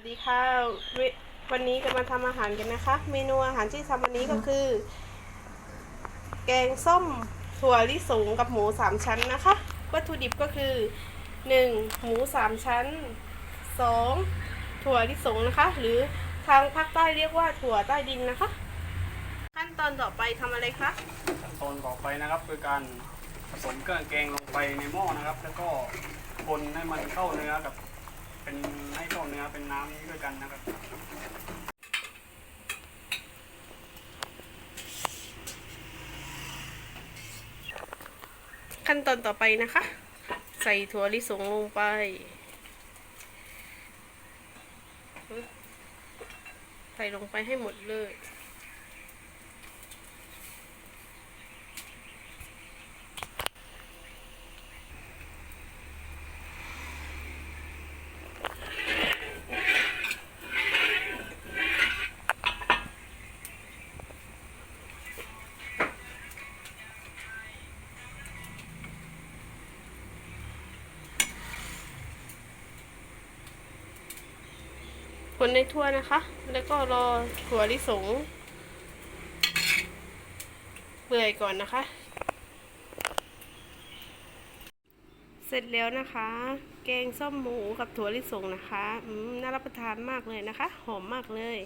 วัสดีค่ะ วันนี้จะมาทำอาหารกันนะคะ เมนูอาหารที่ทำวันนี้ก็คือ แกงส้มถั่วลิสงกับหมูสามชั้นนะคะ วัตถุดิบก็คือ 1. หมูสามชั้น 2. ถั่วลิสงนะคะ หรือทางภาคใต้เรียกว่าถั่วใต้ดินนะคะ ขั้นตอนต่อไปทำอะไรคะขั้นตอนต่อไปนะครับคือการผสมเครื่องแกงลงไปในหม้อนะครับ แล้วก็คนให้มันเข้าเนื้อกับ เป็นให้เข้าเนื้อเป็นน้ำด้วยกันนะครับขั้นตอนต่อไปนะคะ ใส่ถั่วลิสงลงไป ใส่ลงไปให้หมดเลย คนในทั่วนะคะ แล้วก็รอถั่วลิสงเปื่อยก่อนนะคะ เสร็จแล้วนะคะ แกงส้มหมูกับถั่วลิสงนะคะ อืมน่ารับประทานมากเลยนะคะ หอมมากเลย